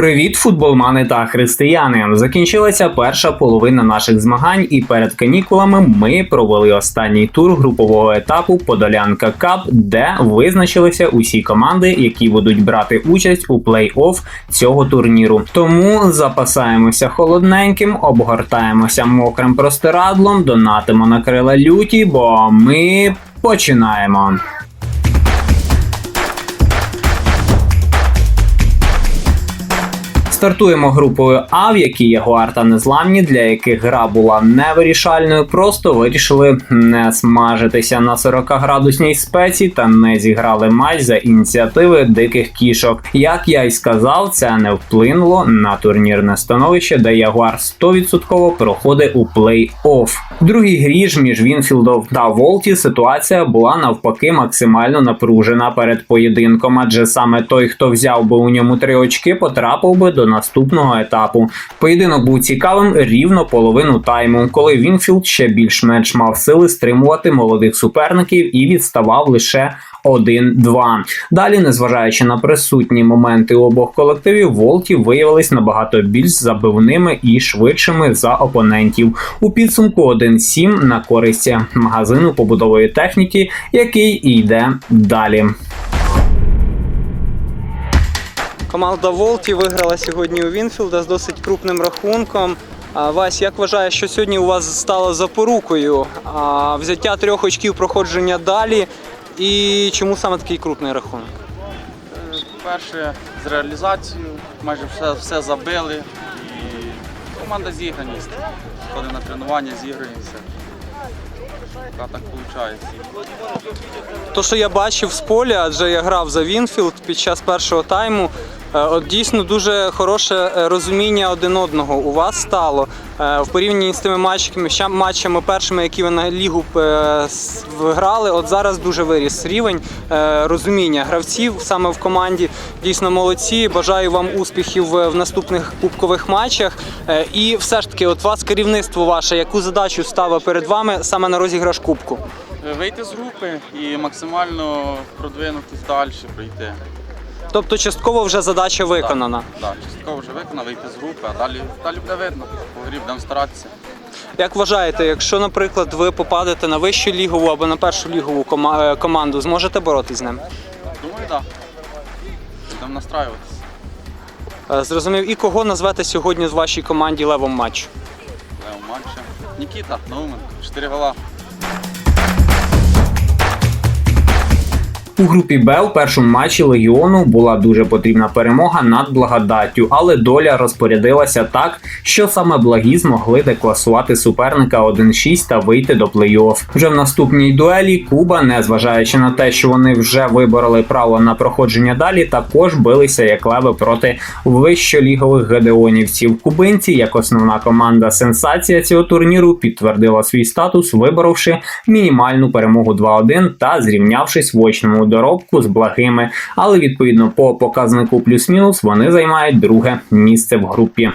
Привіт, футболмани та християни! Закінчилася перша половина наших змагань, і перед канікулами ми провели останній тур групового етапу Подолянка Кап, де визначилися усі команди, які будуть брати участь у плей-офф цього турніру. Тому запасаємося холодненьким, обгортаємося мокрим простирадлом, донатимо на крила люті, бо ми починаємо. Стартуємо групою А, в якій Ягуар та Незламні, для яких гра була невирішальною, просто вирішили не смажитися на 40-градусній спеці та не зіграли матч за ініціативи диких кішок. Як я й сказав, це не вплинуло на турнірне становище, де Ягуар 100% проходить у плей-офф. В другій грі ж між Вінфілдом та Волті ситуація була навпаки максимально напружена перед поєдинком, адже саме той, хто взяв би у ньому три очки, потрапив би до наступного етапу. Поєдинок був цікавим рівно половину тайму, коли Вінфілд ще більш-менш мав сили стримувати молодих суперників і відставав лише 1-2. Далі, незважаючи на присутні моменти обох колективів, Волті виявились набагато більш забивними і швидшими за опонентів. У підсумку 1-7 на користь магазину побудової техніки, який йде далі. Команда Волті виграла сьогодні у Вінфілда з досить крупним рахунком. Вась, як вважаєш, що сьогодні у вас стало запорукою взяття трьох очків проходження далі? І чому саме такий крупний рахунок? Перше з реалізацією, майже все, все забили і команда зіграність. Ходить на тренування, зіграємося. Так так виходить. То, що я бачив з поля, адже я грав за Вінфілд під час першого тайму. Е, От дійсно дуже хороше е, розуміння один одного у вас стало Е, в порівнянні з тими матчами, матчами першими, які ви на лігу грали. От зараз дуже виріс рівень розуміння гравців саме в команді. Дійсно молодці. Бажаю вам успіхів в наступних кубкових матчах. І все ж таки, от вас керівництво ваше, яку задачу ставить перед вами саме на розіграш кубку? Вийти з групи і максимально продвинутись далі, пройти. Тобто частково вже задача виконана. Так, частково вже виконав, вийти з групи, а далі, далі буде видно. По грі будемо старатися. Як вважаєте, якщо, наприклад, ви попадете на вищу лігову або на першу лігову кома- е, команду, зможете боротись з ним? Думаю, так. Будемо настраюватися. Е, Зрозумів, і кого назвете сьогодні в вашій команді левом матчу? Лео матчі. Нікіта, Науменко, 4 гола. У групі Б у першому матчі Легіону була дуже потрібна перемога над благодаттю, але доля розпорядилася так, що саме благі змогли декласувати суперника 1-6 та вийти до плей-офф. Вже в наступній дуелі Куба, незважаючи на те, що вони вже вибороли право на проходження далі, також билися як леви проти вищолігових гедеонівців. Кубинці, як основна команда сенсація цього турніру, підтвердила свій статус, виборовши мінімальну перемогу 2-1 та зрівнявшись в очному доробку з благими. Але відповідно по показнику плюс-мінус вони займають друге місце в групі.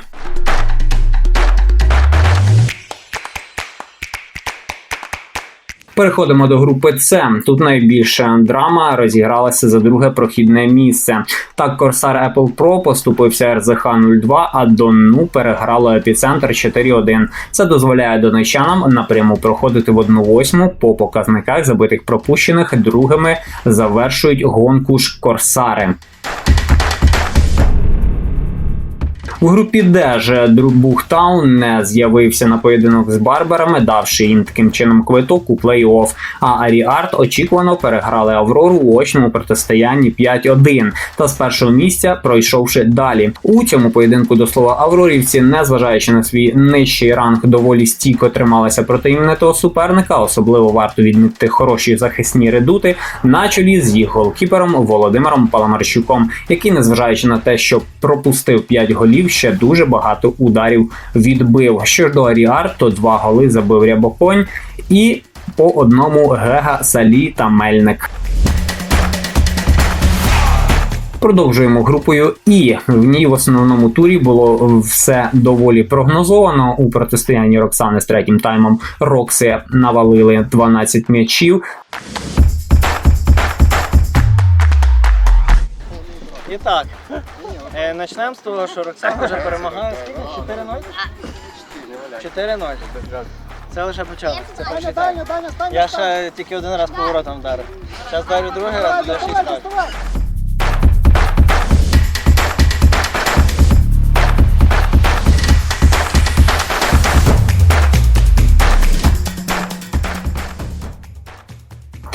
Переходимо до групи С. Тут найбільша драма розігралася за друге прохідне місце. Так, Корсар Apple Pro поступився РЗХ 02, а Донну переграло епіцентр 4-1. Це дозволяє донечанам напряму проходити в 1-8 по показниках забитих пропущених. Другими завершують гонку ж Корсари. У групі Д ж Бухтаун не з'явився на поєдинок з Барберами, давши їм таким чином квиток у плей-офф. А Аріарт очікувано переграли Аврору у очному протистоянні 5-1 та з першого місця пройшовши далі. У цьому поєдинку до слова Аврорівці, незважаючи на свій нижчий ранг, доволі стійко трималися проти іменитого суперника. Особливо варто відмітити хороші захисні редути на чолі з їх голкіпером Володимиром Паламарчуком, який, незважаючи на те, що пропустив 5 голів, ще дуже багато ударів відбив. Що ж до Аріар, то два голи забив Рябоконь і по одному Гега, Салі та Мельник. Продовжуємо групою І. В ній в основному турі було все доволі прогнозовано. У протистоянні Роксани з третім таймом Рокси навалили 12 м'ячів. Так. почнемо Начнемо з того, що Роксан вже перемагає. Скільки? 4-0? 4-0. Це лише початок. Це перший тайм. Я ще тільки один раз поворотом вдарив. Зараз дарю другий раз, буде 6-0.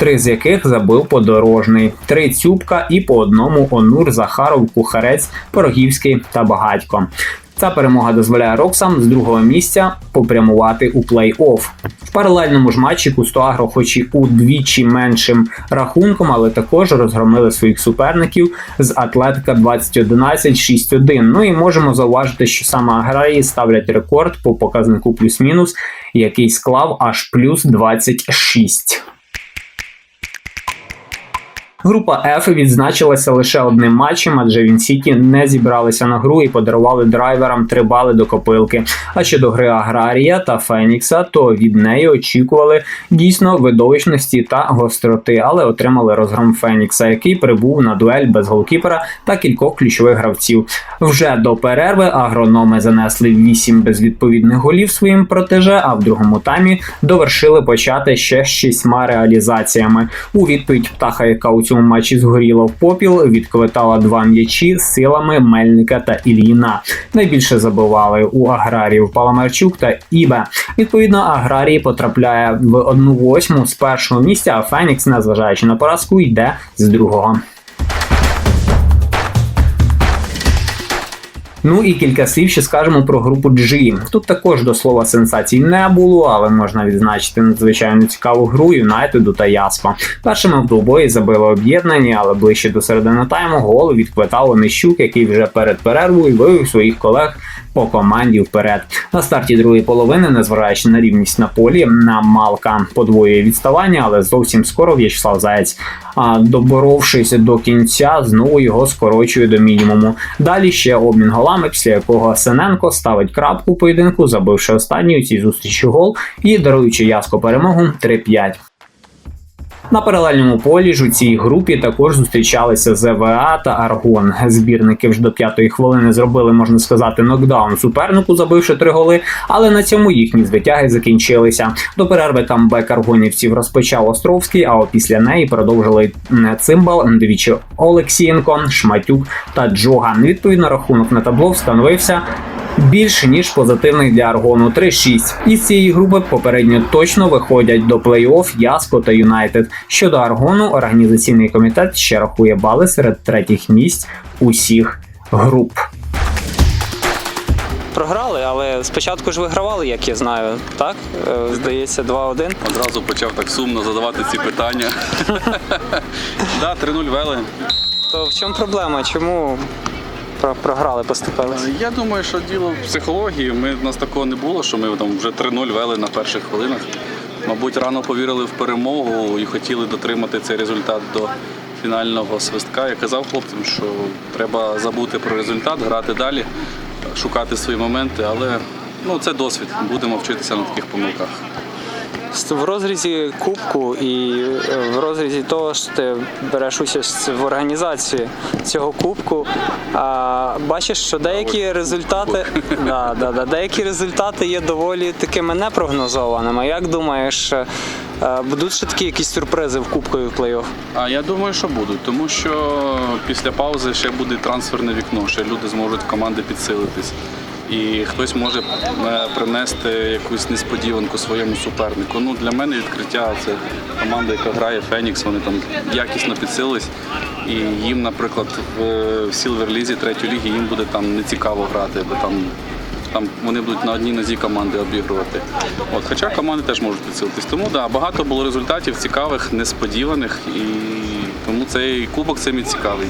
Три з яких забив подорожний, три цюбка і по одному Онур, Захаров, Кухарець, Порогівський та Багатько. Ця перемога дозволяє Роксам з другого місця попрямувати у плей-офф. В паралельному ж матчі Кустоагро, хоч і удвічі меншим рахунком, але також розгромили своїх суперників з Атлетика 2011 6-1. Ну і можемо зауважити, що саме аграрії ставлять рекорд по показнику плюс-мінус, який склав аж плюс 26. Група F відзначилася лише одним матчем, адже Вінсіті не зібралися на гру і подарували драйверам три бали до копилки. А щодо гри Аграрія та Фенікса, то від неї очікували дійсно видовищності та гостроти, але отримали розгром Фенікса, який прибув на дуель без голкіпера та кількох ключових гравців. Вже до перерви агрономи занесли вісім безвідповідних голів своїм протеже, а в другому таймі довершили почати ще шістьма реалізаціями. У відповідь птаха, яка у цьому матчі згоріла в попіл, відквитала два м'ячі силами Мельника та Ільїна. Найбільше забивали у аграріїв Паламарчук та Ібе. Відповідно, аграрії потрапляє в одну восьму з першого місця, а Фенікс, незважаючи на поразку, йде з другого. Ну і кілька слів ще скажемо про групу G. Тут також до слова сенсацій не було, але можна відзначити надзвичайно цікаву гру Юнайтеду та Яспа. Першими в двобої забили об'єднані, але ближче до середини тайму гол відквитав Онищук, який вже перед перервою вивів своїх колег по команді вперед. На старті другої половини, незважаючи на рівність на полі, на Малка подвоює відставання, але зовсім скоро В'ячеслав Заєць, а, доборовшись до кінця, знову його скорочує до мінімуму. Далі ще обмін голами, після якого Сененко ставить крапку поєдинку, забивши останній у цій зустрічі гол і даруючи Яско перемогу 3-5. На паралельному полі ж у цій групі також зустрічалися ЗВА та Аргон. Збірники вже до п'ятої хвилини зробили, можна сказати, нокдаун супернику, забивши три голи, але на цьому їхні звитяги закінчилися. До перерви камбек аргонівців розпочав Островський, а після неї продовжили Цимбал, двічі Олексієнко, Шматюк та Джоган. Відповідно, рахунок на табло встановився більш ніж позитивний для Аргону 3-6. Із цієї групи попередньо точно виходять до плей-офф Яско та Юнайтед. Щодо Аргону, організаційний комітет ще рахує бали серед третіх місць усіх груп. Програли, але спочатку ж вигравали, як я знаю, так? Е, Здається, 2-1. Одразу почав так сумно задавати ці питання. Да, 3-0 вели. То в чому проблема? Чому програли, поступилися? Я думаю, що діло в психології. Ми, у нас такого не було, що ми там вже 3-0 вели на перших хвилинах. Мабуть, рано повірили в перемогу і хотіли дотримати цей результат до фінального свистка. Я казав хлопцям, що треба забути про результат, грати далі, шукати свої моменти, але ну, це досвід. Будемо вчитися на таких помилках. В розрізі кубку і е, в розрізі того, що ти береш участь в організації цього кубку, а, бачиш, що деякі результати, да, да, да, деякі результати є доволі такими непрогнозованими. Як думаєш, е, е, будуть ще такі якісь сюрпризи в кубку і в плей-офф? А я думаю, що будуть, тому що після паузи ще буде трансферне вікно, ще люди зможуть команди підсилитись. І хтось може е, принести якусь несподіванку своєму супернику. Ну для мене відкриття це команда, яка грає Фенікс. Вони там якісно підсилились. І їм, наприклад, в, Сілверлізі третьої ліги їм буде там нецікаво грати, бо там. Там вони будуть на одній нозі команди обігрувати. От, хоча команди теж можуть підсилитись. Тому да, багато було результатів цікавих, несподіваних, і тому цей кубок цим і цікавий.